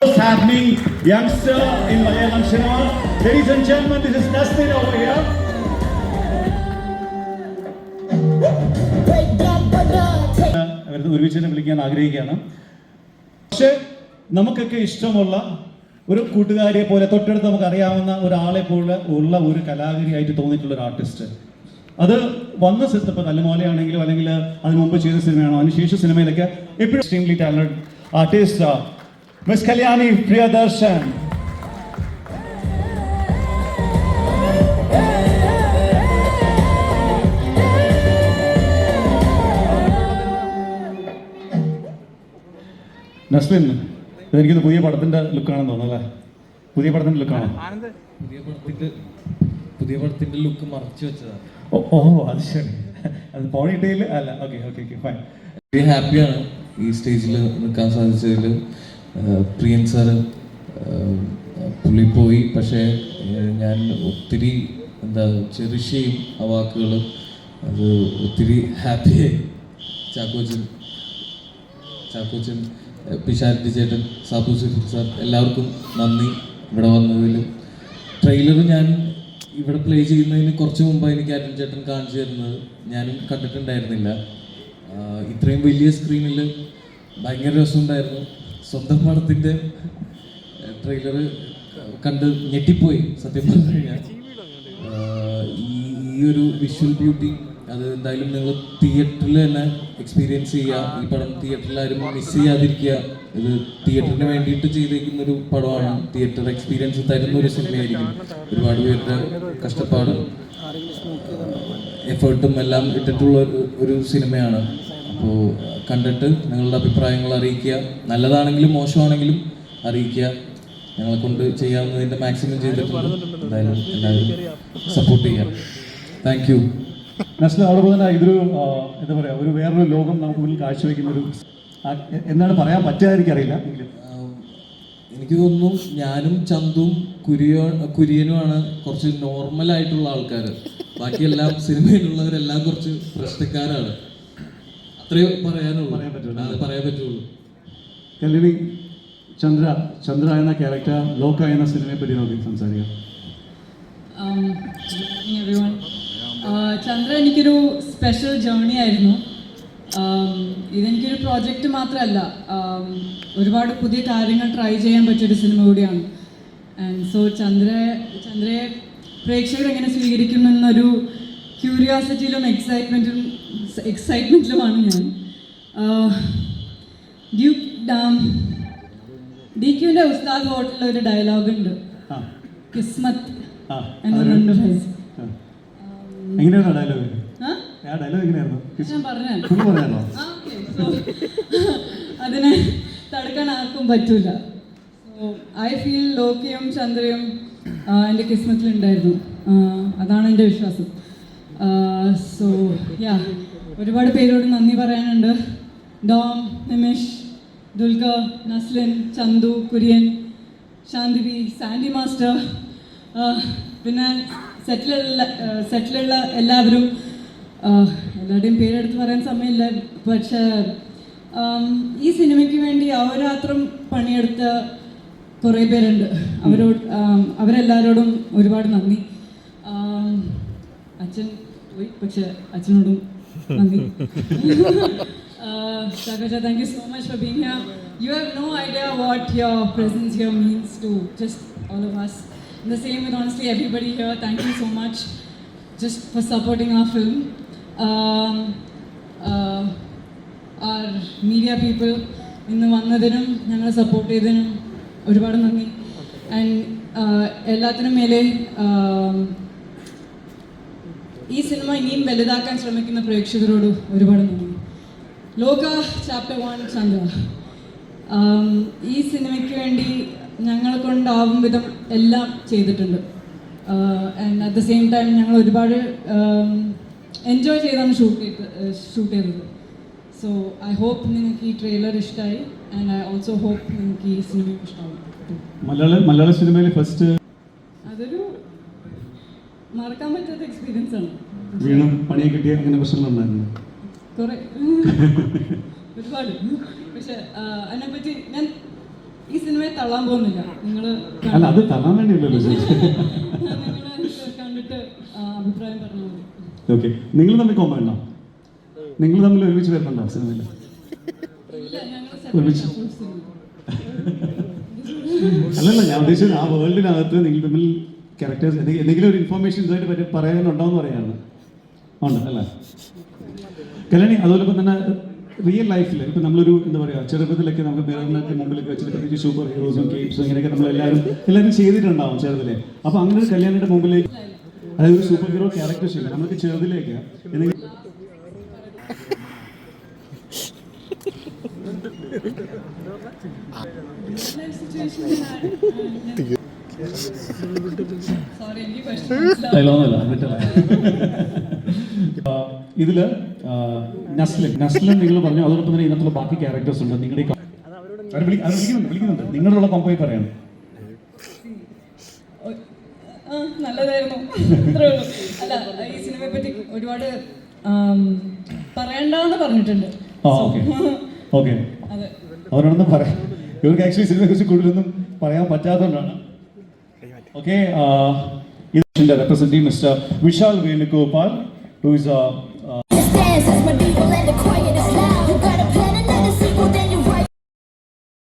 What's happening, youngster in Malayalam cinema? Ladies and gentlemen, this is Dustin over here. ഒരുമിച്ച് തന്നെ വിളിക്കാൻ ആഗ്രഹിക്കുകയാണ് പക്ഷേ നമുക്കൊക്കെ ഇഷ്ടമുള്ള ഒരു കൂട്ടുകാരിയെ പോലെ തൊട്ടടുത്ത് നമുക്ക് അറിയാവുന്ന ഒരാളെ പോലെ ഉള്ള ഒരു കലാകാരിയായിട്ട് തോന്നിയിട്ടുള്ള ഒരു ആർട്ടിസ്റ്റ് അത് വന്ന സിസ്റ്റം ഇപ്പോൾ കല്ലുമാലയാണെങ്കിലും അല്ലെങ്കിൽ അതിന് മുമ്പ് ചെയ്ത സിനിമയാണോ അതിനുശേഷം സിനിമയിലൊക്കെ എപ്പോഴും extremely talent artist miss Kalyani Priyadarshan Naslen ഇതെനിക്കിത് പുതിയ പടത്തിന്റെ ലുക്കാണെന്ന് തോന്നുന്നു അല്ലേ? പുതിയ പടത്തിന്റെ ലുക്കാണോ? പുതിയ പടത്തിന്റെ പുതിയ പടത്തിന്റെ ലുക്ക് മറച്ചു വെച്ചതാണ്. ഓ അത് ശരി. അത് പോണിട്ടയിൽ അല്ല ഓക്കെ ഓക്കെ ഓക്കെ ഫൈൻ. ഹാപ്പിയാണ് ഈ സ്റ്റേജിൽ നിൽക്കാൻ സാധിച്ചതിൽ പ്രിയൻ സാറ് പുള്ളി പോയി. പക്ഷേ ഞാൻ ഒത്തിരി എന്താ ചെറിഷ് ആ വാക്കുകൾ അത് ഒത്തിരി ഹാപ്പിയായി ചാക്കോച്ചൻ ചാക്കോച്ചൻ ഏഹ്, പിഷാരടി ചേട്ടൻ സാബു സുഫിർ സാർ എല്ലാവർക്കും നന്ദി ഇവിടെ വന്നതിൽ ട്രെയിലർ ഞാൻ ഇവിടെ പ്ലേ ചെയ്യുന്നതിന് കുറച്ച് മുമ്പാണ് എനിക്ക് അരുൺ ചേട്ടൻ കാണിച്ചു തരുന്നത്. ഞാനും കണ്ടിട്ടുണ്ടായിരുന്നില്ല. ഇത്രയും വലിയ സ്ക്രീനിൽ ഭയങ്കര രസമുണ്ടായിരുന്നു. സ്വന്തം പടത്തിന്റെ ട്രെയിലർ കണ്ട് ഞെട്ടിപ്പോയി സത്യം പറഞ്ഞു കഴിഞ്ഞാൽ. ഈ ഒരു വിഷ്വൽ ബ്യൂട്ടി അത് എന്തായാലും നിങ്ങൾ തിയേറ്ററിൽ തന്നെ എക്സ്പീരിയൻസ് ചെയ്യുക. ഈ പടം തിയേറ്ററിൽ ആരും മിസ് ചെയ്യാതിരിക്കുക. ഇത് തിയേറ്ററിന് വേണ്ടിയിട്ട് ചെയ്തേക്കുന്ന ഒരു പടമാണ്. തിയേറ്റർ എക്സ്പീരിയൻസ് തരുന്ന ഒരു സിനിമയായിരിക്കും. ഒരുപാട് പേരുടെ കഷ്ടപ്പാടും എഫേർട്ടും എല്ലാം ഇട്ടിട്ടുള്ള ഒരു സിനിമയാണ്. അപ്പോൾ കണ്ടിട്ട് നിങ്ങളുടെ അഭിപ്രായങ്ങൾ അറിയിക്കുക. നല്ലതാണെങ്കിലും മോശമാണെങ്കിലും അറിയിക്കുക. ഞങ്ങളെ കൊണ്ട് ചെയ്യാവുന്നതിന്റെ മാക്സിമം ചെയ്തിട്ടുണ്ട്. എന്തായാലും എല്ലാവരും സപ്പോർട്ട് ചെയ്യാം താങ്ക് യു നസ്ലിൻ അതോടൊപ്പം തന്നെ ഇതൊരു എന്താ പറയുക ഒരു വേറൊരു ലോകം നമുക്ക് മുന്നിൽ കാഴ്ചവെക്കുന്ന ഒരു എന്താണ് പറയാൻ പറ്റുക എനിക്കറിയില്ല എനിക്ക് തോന്നുന്നു ഞാനും ചന്തും കുരിയോ കുര്യനുമാണ് കുറച്ച് നോർമൽ ആയിട്ടുള്ള ആൾക്കാർ ബാക്കിയെല്ലാം സിനിമയിലുള്ളവരെല്ലാം കുറച്ച് പ്രശ്നക്കാരാണ് അത്രേ പറയാനുള്ളൂ. പറയാൻ പറ്റുള്ളൂ. അത് പറയാൻ പറ്റുള്ളൂ. കല്യാണി ചന്ദ്ര ചന്ദ്ര എന്ന ക്യാരക്ടർ ലോക എന്ന സിനിമയെ പറ്റി നോക്കി സംസാരിക്കാം. ചന്ദ്ര എനിക്കൊരു സ്പെഷ്യൽ ജേർണി ആയിരുന്നു. ഇതെനിക്കൊരു പ്രോജക്റ്റ് മാത്രമല്ല. ഒരുപാട് പുതിയ കാര്യങ്ങൾ ട്രൈ ചെയ്യാൻ പറ്റിയൊരു സിനിമ കൂടിയാണ്. ആൻഡ് സോ ചന്ദ്ര ചന്ദ്രയെ പ്രേക്ഷകർ എങ്ങനെ സ്വീകരിക്കും എന്നൊരു ക്യൂരിയോസിറ്റിയിലും എക്സൈറ്റ്മെന്റിലും എക്സൈറ്റ്മെന്റിലുമാണ് ഞാൻ. ഡ്യൂക്ക് ഡാം ഡി ക്യുവിന്റെ ഉസ്താദ് ഹോട്ടലിൽ ഒരു ഡയലോഗ് ഉണ്ട്. കിസ്മത്ത് ആ ഡയലോഗ് ആ. ആ ഡയലോഗ് എങ്ങനെയായിരുന്നു? ഞാൻ പറഞ്ഞു അതിനെ തടുക്കാൻ ആർക്കും പറ്റൂല. ഐ ഫീൽ ലോക്കിയും ചന്ദ്രയും എന്റെ എന്റെ കിസ്മത്തിലുണ്ടായിരുന്നു അതാണ് എന്റെ വിശ്വാസം. സോ യാ ഒരുപാട് പേരോട് നന്ദി പറയാനുണ്ട്. ഡോം നിമിഷ് ദുൽഖ നസ്ലിൻ ചന്തു കുര്യൻ ശാന്തിവി സാൻഡി മാസ്റ്റർ പിന്നെ സെറ്റിലുള്ള സെറ്റിലുള്ള എല്ലാവരും എല്ലാവരുടെയും പേരെടുത്ത് പറയാൻ സമയമില്ല. പക്ഷേ ഈ സിനിമയ്ക്ക് വേണ്ടി അവരാത്രം പണിയെടുത്ത കുറേ പേരുണ്ട്. അവരോട് അവരെല്ലാവരോടും ഒരുപാട് നന്ദി. അച്ഛൻ പോയി. പക്ഷെ അച്ഛനോടും നന്ദി Sakaja, thank you so much for being here. You have no idea what your presence here means to just all of us. And the same with honestly everybody here. Thank you so much just for supporting our film. Um, uh, our media people ഇന്ന് വന്നതിനും ഞങ്ങളെ support ചെയ്തതിനും ഒരുപാട് നന്ദി and എല്ലാത്തിനും മേലെ um, ഈ cinema ഇനിയും വലുതാക്കാൻ ശ്രമിക്കുന്ന പ്രേക്ഷകരോട് ഒരുപാട് നന്ദി. ലോക ചാപ്റ്റർ വൺ ചന്ദ്ര. ഈ സിനിമയ്ക്ക് വേണ്ടി ഞങ്ങളെ കൊണ്ടാവും വിധം എല്ലാം ചെയ്തിട്ടുണ്ട്. And at the same time ഞങ്ങൾ ഒരുപാട് എൻജോയ് ചെയ്താണ് ഷൂട്ട് ചെയ്ത് ഷൂട്ട് ചെയ്തത്. സോ ഐ ഹോപ്പ് നിങ്ങൾക്ക് ഈ ട്രെയിലർ ഇഷ്ടമായി ആൻഡ് ഐ ഓൾസോ ഹോപ്പ് നിങ്ങൾക്ക് ഈ സിനിമ ഇഷ്ടമാവും മലയാള മലയാള സിനിമയിൽ ഫസ്റ്റ് മറക്കാൻ പറ്റാത്ത എക്സ്പീരിയൻസ് ആണ്. വീണും പണിയെ കിട്ടിയ അങ്ങനെ പ്രശ്നങ്ങളുണ്ടായിരുന്നു കുറെ ഒരുപാട്. പക്ഷെ അതിനെപ്പറ്റി ഞാൻ ഈ സിനിമയെ തള്ളാൻ പോകുന്നില്ല. നിങ്ങൾ അല്ല അത് തള്ളാൻ വേണ്ടിയല്ലോ കണ്ടിട്ട് അഭിപ്രായം പറഞ്ഞു ഓക്കെ നിങ്ങൾ തമ്മിൽ കോമ ഉണ്ടോ? നിങ്ങൾ തമ്മിൽ ഒരുമിച്ച് വരുന്നുണ്ടോ സിനിമയിൽ? ഒരുമിച്ച്. അല്ലല്ല ഞാൻ ഉദ്ദേശിച്ചത് ആ വേൾഡിനകത്ത് നിങ്ങൾ തമ്മിൽ ക്യാരക്ടേഴ്സ് എന്തെങ്കിലും ഒരു ഇൻഫർമേഷൻ ഇതുമായിട്ട് പറ്റി പറയാനുണ്ടോ. എന്ന് പറയാണ് ഉണ്ട് അല്ലേ? കല്യാണി അതുപോലെ ഇപ്പം തന്നെ റിയൽ ലൈഫിൽ ഇപ്പം നമ്മളൊരു എന്താ പറയുക ചെറുപ്പത്തിലൊക്കെ നമുക്ക് മിററിനൊക്കെ മുമ്പിലൊക്കെ വെച്ചിട്ട് പ്രത്യേകിച്ച് സൂപ്പർ ഹീറോസും ഗെയിംസും ഇങ്ങനെയൊക്കെ നമ്മളെല്ലാവരും എല്ലാവരും ചെയ്തിട്ടുണ്ടാവും ചെറുതിലെ. അപ്പോൾ അങ്ങനെ ഒരു കല്യാണിയുടെ മുമ്പിലേക്ക് അതായത് ഒരു സൂപ്പർ ഹീറോ ക്യാരക്ടർ ചെയ്യില്ല നമുക്ക് ചെറുതിലേക്ക് എന്തെങ്കിലും ഇതിൽ നസ്ലിൻ നസ്ലിൻ നിങ്ങൾ പറഞ്ഞു അതോടൊപ്പം തന്നെ ഇതിനകത്തുള്ള ബാക്കി ക്യാരക്ടേഴ്സ് ഉണ്ട്. നിങ്ങളുടെ വിളിക്കുന്നുണ്ട്? നിങ്ങളുടെ കോമ്പോയി പറയണം ആ, നല്ലതായിരുന്നു. അല്ല ഈ സിനിമയെ പറ്റി ഒരുപാട് പറയണ്ടെന്ന് പറഞ്ഞിട്ടുണ്ട്. അവരോടൊന്നും പറയാം. ഇവർക്ക് ആക്ച്വലി സിനിമയെ കുറിച്ച് കൂടുതലൊന്നും പറയാൻ പറ്റാത്തതുകൊണ്ടാണ്. Okay, uh, representing Mr. Vishal Venugopal, who is a. Uh, uh